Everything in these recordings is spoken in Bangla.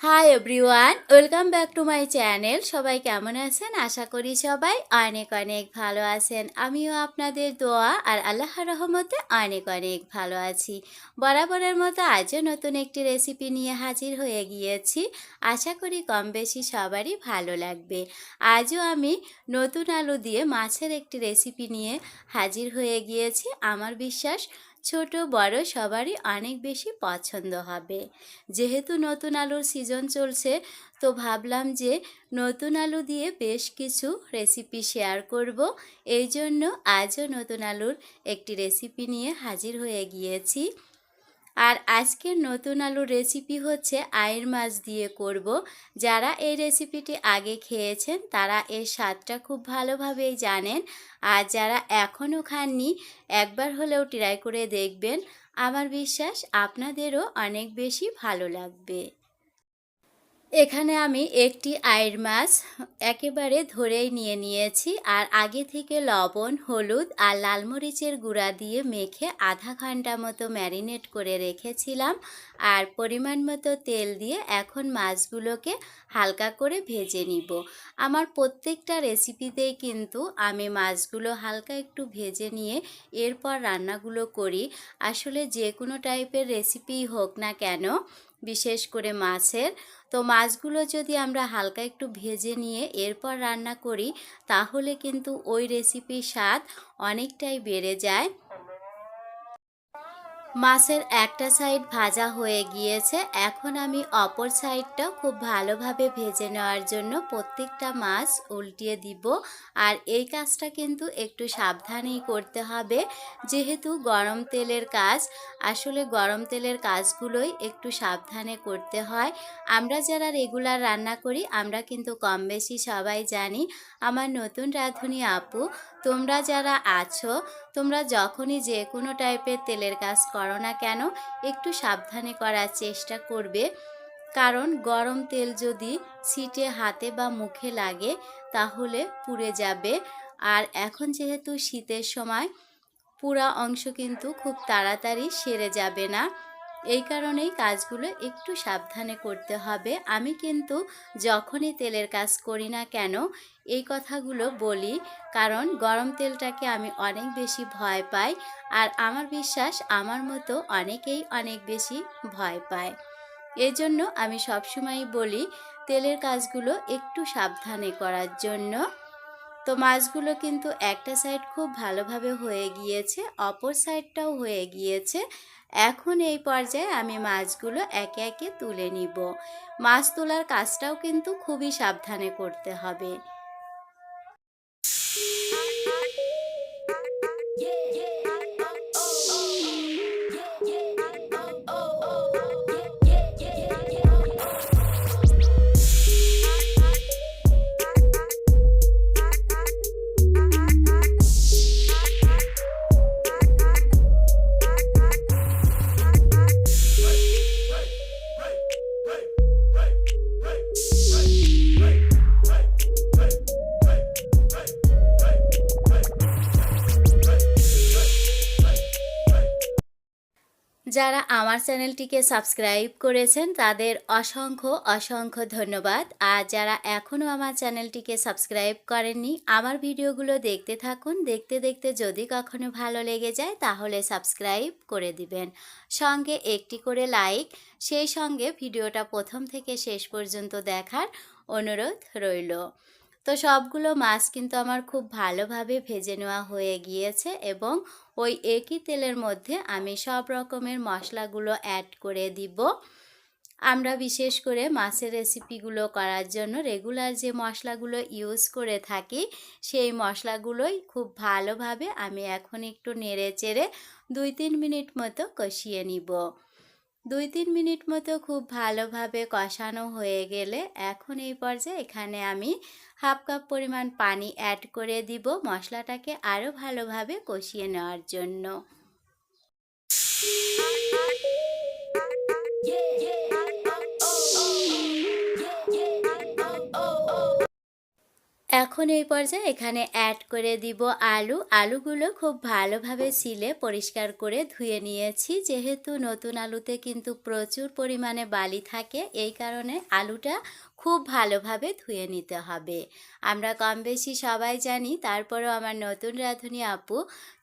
Hi everyone welcome back to my channel সবাই কেমন আছেন? আশা করি সবাই অনেক অনেক ভালো আছেন। আমিও আপনাদের দোয়া আর আল্লাহর রহমতে অনেক অনেক ভালো আছি। বরাবরের মতো আজও নতুন একটি রেসিপি নিয়ে হাজির হয়ে গিয়েছি। আশা করি কম বেশি সবারই ভালো লাগবে। আজও আমি নতুন আলু দিয়ে মাছের একটি রেসিপি নিয়ে হাজির হয়ে গিয়েছি। আমার বিশ্বাস ছোট, বড় সবারই অনেক বেশি পছন্দ হবে। যেহেতু নতুন আলুর সিজন চলছে, তো ভাবলাম যে নতুন আলু দিয়ে বেশ কিছু রেসিপি শেয়ার করব। এই জন্য আজও নতুন আলুর একটি রেসিপি নিয়ে হাজির হয়ে গিয়েছি। আর আজকের নতুন আলু রেসিপি হচ্ছে আয়ের মাছ দিয়ে করব। যারা এই রেসিপিটি আগে খেয়েছেন, তারা এর স্বাদটা খুব ভালোভাবেই জানেন। আর যারা এখনও খাননি, একবার হলেও ট্রাই করে দেখবেন। আমার বিশ্বাস, আপনাদেরও অনেক বেশি ভালো লাগবে। এখানে আমি একটি আয়ের মাছ একেবারে ধরেই নিয়ে নিয়েছি আর আগে থেকে লবণ, হলুদ আর লাল মরিচের গুঁড়া দিয়ে মেখে আধা ঘণ্টা মতো ম্যারিনেট করে রেখেছিলাম আর পরিমাণ মতো তেল দিয়ে এখন মাছগুলোকে হালকা করে ভেজে নিব। আমার প্রত্যেকটা রেসিপিতেই কিন্তু আমি মাছগুলো হালকা একটু ভেজে নিয়ে এরপর রান্নাগুলো করি। আসলে যে কোনো টাইপের রেসিপিই হোক না কেন, বিশেষ করে মাছের তো মাছগুলো যদি আমরা হালকা একটু ভেজে নিয়ে এরপর রান্না করি, তাহলে কিন্তু ওই রেসিপির স্বাদ অনেকটাই বেড়ে যায়। মাছের একটা সাইড ভাজা হয়ে গিয়েছে। এখন আমি অপর সাইডটা খুব ভালোভাবে ভেজে নেওয়ার জন্য প্রত্যেকটা মাছ উল্টিয়ে দিব। আর এই কাজটা কিন্তু একটু সাবধানেই করতে হবে। যেহেতু গরম তেলের কাজ, আসলে গরম তেলের কাজগুলোই একটু সাবধানে করতে হয়। আমরা যারা রেগুলার রান্না করি, আমরা কিন্তু কম বেশি সবাই জানি, আমার নতুন রাঁধুনি আপু তোমরা যারা আছো, তোমরা যখনই যে কোনো টাইপের তেলের কাজ করো না কেন, একটু সাবধানে করার চেষ্টা করবে। কারণ গরম তেল যদি সিটে হাতে বা মুখে লাগে, তাহলে পুড়ে যাবে। আর এখন যেহেতু শীতের সময়, পুরা অংশ কিন্তু খুব তাড়াতাড়ি সেরে যাবে না। এই কারণেই কাজগুলো একটু সাবধানে করতে হবে। আমি কিন্তু যখনই তেলের কাজ করি না কেন, এই কথাগুলো বলি। কারণ গরম তেলটাকে আমি অনেক বেশি ভয় পাই আর আমার বিশ্বাস আমার মতো অনেকেই অনেক বেশি ভয় পায়। এজন্য আমি সবসময়ই বলি, তেলের কাজগুলো একটু সাবধানে করার জন্য। তো মাছগুলো কিন্তু একটা সাইড খুব ভালোভাবে হয়ে গিয়েছে, অপর সাইডটাও হয়ে গিয়েছে। এখন এই পর্যায়ে আমি মাছগুলো একে একে তুলে নিব। মাছ তোলার কাজটাও কিন্তু খুবই সাবধানে করতে হবে। যারা আমার চ্যানেলটিকে সাবস্ক্রাইব করেছেন, তাদের অসংখ্য অসংখ্য ধন্যবাদ। আর যারা এখনও আমার চ্যানেলটিকে সাবস্ক্রাইব করেননি, আমার ভিডিওগুলো দেখতে থাকুন। দেখতে দেখতে যদি কখনো ভালো লেগে যায়, তাহলে সাবস্ক্রাইব করে দিবেন। সঙ্গে একটি করে লাইক, সেই সঙ্গে ভিডিওটা প্রথম থেকে শেষ পর্যন্ত দেখার অনুরোধ রইল। তো সবগুলো মাছ কিন্তু আমার খুব ভালোভাবে ভেজে নেওয়া হয়ে গিয়েছে এবং ওই একই তেলের মধ্যে আমি সব রকমের মশলাগুলো অ্যাড করে দিব। আমরা বিশেষ করে মাছের রেসিপিগুলো করার জন্য রেগুলার যে মশলাগুলো ইউজ করে থাকি, সেই মশলাগুলোই খুব ভালোভাবে আমি এখন একটু নেড়ে চেড়ে দুই তিন মিনিট মতো কষিয়ে নিব। দুই তিন মিনিট মতো খুব ভালোভাবে কষানো হয়ে গেলে এখন এই পর্যায়ে এখানে আমি হাফ কাপ পরিমাণ পানি অ্যাড করে দিব মশলাটাকে আরও ভালোভাবে কষিয়ে নেওয়ার জন্য। এখন এই পর্যায়ে এখানে অ্যাড করে দিব আলু। আলুগুলো খুব ভালোভাবে ছিলে পরিষ্কার করে ধুয়ে নিয়েছি। যেহেতু নতুন আলুতে কিন্তু প্রচুর পরিমাণে বালি থাকে, এই কারণে আলুটা খুব ভালোভাবে ধুয়ে নিতে হবে। আমরা কম বেশি সবাই জানি, তারপরেও আমার নতুন রাঁধুনি আপু,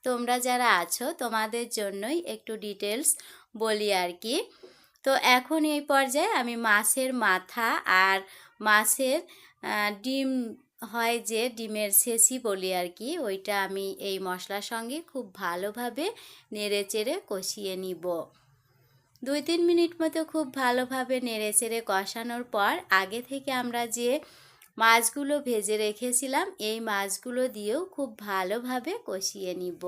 তোমরা যারা আছো, তোমাদের জন্যই একটু ডিটেলস বলি আর কি। তো এখন এই পর্যায়ে আমি মাছের মাথা আর মাছের ডিম হয় যে ডিমের শেষি বলি আর কি, ওইটা আমি এই মশলার সঙ্গে খুব ভালোভাবে নেড়ে চেড়ে কষিয়ে নিব। দুই তিন মিনিট মতো খুব ভালোভাবে নেড়ে চেড়ে কষানোর পর আগে থেকে আমরা যে মাছগুলো ভেজে রেখেছিলাম, এই মাছগুলো দিয়েও খুব ভালোভাবে কষিয়ে নিব।